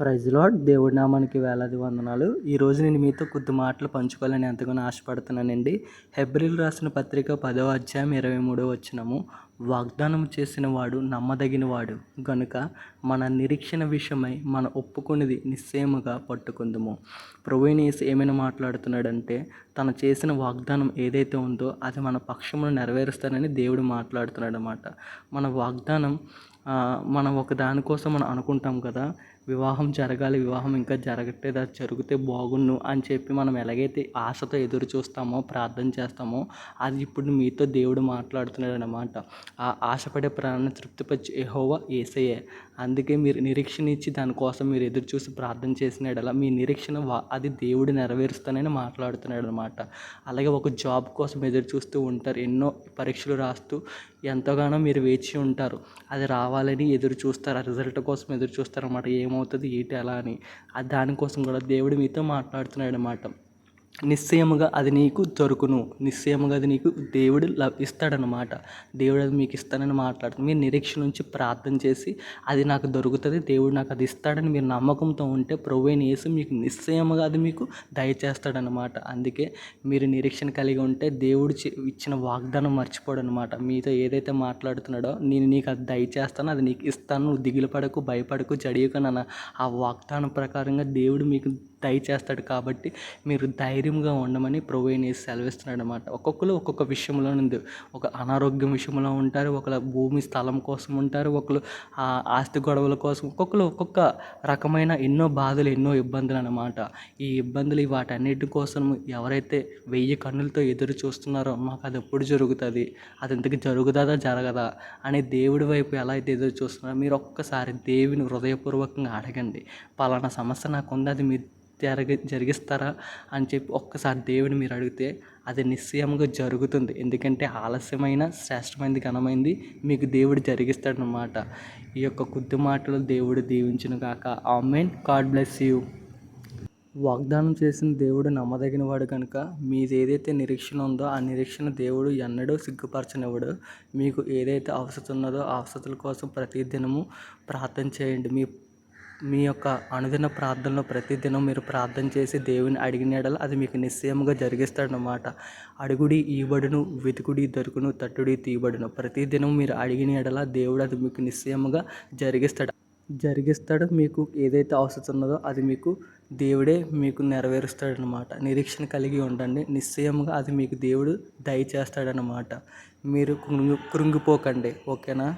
Praise lord దేవుడి నామానికి వేలాది వందనాలు. ఈరోజు నేను మీతో కొద్ది మాటలు పంచుకోవాలని ఎంతగానో ఆశపడుతున్నానండి. హెబ్రిల్ రాసిన పత్రిక పదవ అధ్యాయం ఇరవై మూడో వచ్చినము వాగ్దానం చేసిన వాడు నమ్మదగిన గనుక మన నిరీక్షణ విషయమై మన ఒప్పుకున్నది నిశ్చయముగా పట్టుకుందుము. ప్రవీణేసి ఏమైనా మాట్లాడుతున్నాడంటే తను చేసిన వాగ్దానం ఏదైతే ఉందో అది మన పక్షమును నెరవేరుస్తానని దేవుడు మాట్లాడుతున్నాడు అన్నమాట మన వాగ్దానం మనం ఒక దానికోసం మనం అనుకుంటాం కదా వివాహం జరగాలి వివాహం ఇంకా జరగట్లేదు అది జరిగితే బాగుండు అని చెప్పి మనం ఎలాగైతే ఆశతో ఎదురు చూస్తామో ప్రార్థన చేస్తామో అది ఇప్పుడు మీతో దేవుడు మాట్లాడుతున్నాడు అన్నమాట ఆ ఆశపడే ప్రాణాన్ని తృప్తిపరిచి ఎహోవా ఏసయ్యే. అందుకే మీరు నిరీక్షణ ఇచ్చి దానికోసం మీరు ఎదురు చూసి ప్రార్థన అలా మీ నిరీక్షణ వా- అది దేవుడు నెరవేరుస్తానని మాట్లాడుతున్నాడు అనమాట అలాగే ఒక జాబ్ కోసం ఎదురు చూస్తూ ఉంటారు. ఎన్నో పరీక్షలు రాస్తూ ఎంతగానో మీరు వేచి ఉంటారు. అది రావాలని ఎదురు చూస్తారు ఆ రిజల్ట్ కోసం ఎదురు చూస్తారు ఏమవుతుంది ఏంటి ఎలా అని. దానికోసం కూడా దేవుడు మీతో మాట్లాడుతున్నాడు అనమాట నిశ్చయముగా అది నీకు దొరుకును. నిశ్చయముగా అది నీకు దేవుడు ఇస్తాడనమాట దేవుడు అది మీకు ఇస్తానని మాట్లాడుతుంది. మీరు నిరీక్ష నుంచి ప్రార్థన చేసి అది నాకు దొరుకుతుంది దేవుడు నాకు అది ఇస్తాడని మీరు నమ్మకంతో ఉంటే ప్రభువైన యేసు మీకు నిశ్చయముగా అది మీకు దయచేస్తాడనమాట అందుకే మీరు నిరీక్షణ కలిగి ఉంటే దేవుడు ఇచ్చిన వాగ్దానం మర్చిపోడు అనమాట మీతో ఏదైతే మాట్లాడుతున్నాడో నేను నీకు అది దయచేస్తాను అది నీకు ఇస్తాను నువ్వు దిగులు పడకు భయపడకు జడియకు నన్న ఆ వాగ్దానం ప్రకారంగా దేవుడు మీకు దయచేస్తాడు కాబట్టి మీరు ధైర్యంగా ఉండమని ప్రొవైన్ సెలవిస్తున్నాడు అనమాట ఒక్కొక్కరు ఒక్కొక్క విషయంలో ఉంది. ఒక అనారోగ్యం విషయంలో ఉంటారు ఒకరు భూమి స్థలం కోసం ఉంటారు ఒకరు ఆ ఆస్తి గొడవల కోసం ఒక్కొక్కరు ఒక్కొక్క రకమైన ఎన్నో బాధలు ఎన్నో ఇబ్బందులు అనమాట ఈ ఇబ్బందులు వాటన్నిటి కోసం ఎవరైతే వెయ్యి కన్నులతో ఎదురు చూస్తున్నారో మాకు అది ఎప్పుడు జరుగుతుంది? అది ఇంతకు జరుగుతుందా జరగదా? అనే దేవుడి వైపు ఎలా అయితే ఎదురు చూస్తున్నారో మీరు ఒక్కసారి దేవుని హృదయపూర్వకంగా అడగండి. పలానా సమస్య నాకు ఉంది అది మీరు జరగ జరిగిస్తారా అని చెప్పి ఒక్కసారి దేవుని మీరు అడిగితే అది నిశ్చయంగా జరుగుతుంది. ఎందుకంటే ఆలస్యమైన శ్రేష్టమైనది ఘనమైంది మీకు దేవుడు జరిగిస్తాడనమాట ఈ యొక్క కొద్ది మాటలు దేవుడు దీవించును కాక ఆమెన్. God bless you. వాగ్దానం చేసిన దేవుడు నమ్మదగిన వాడు కనుక మీది ఏదైతే నిరీక్షణ ఉందో ఆ నిరీక్షణ దేవుడు ఎన్నడూ సిగ్గుపరచనివ్వడు. మీకు ఏదైతే అవసరం ఉన్నదో ఆ అవసరాల కోసం ప్రతి దినము ప్రార్థన చేయండి. మీ మీ యొక్క అనుదిన ప్రార్థనలో ప్రతిదినం మీరు ప్రార్థన చేసి దేవుని అడిగిన యెడల అది మీకు నిశ్చయముగా జరిగిస్తాడనమాట అడుగుడి ఈబడును వెతుకుడి దొరుకును తట్టుడి తీయబడును. ప్రతిదినం మీరు అడిగిన యెడల దేవుడు అది మీకు నిశ్చయముగా జరిగిస్తాడు. జరిగిస్తాడు మీకు ఏదైతే అవసరం ఉన్నదో అది మీకు దేవుడే మీకు నెరవేరుస్తాడనమాట నిరీక్షణ కలిగి ఉండండి. నిశ్చయంగా అది మీకు దేవుడు దయచేస్తాడనమాట మీరు కృంగి కృంగిపోకండి. ఓకేనా?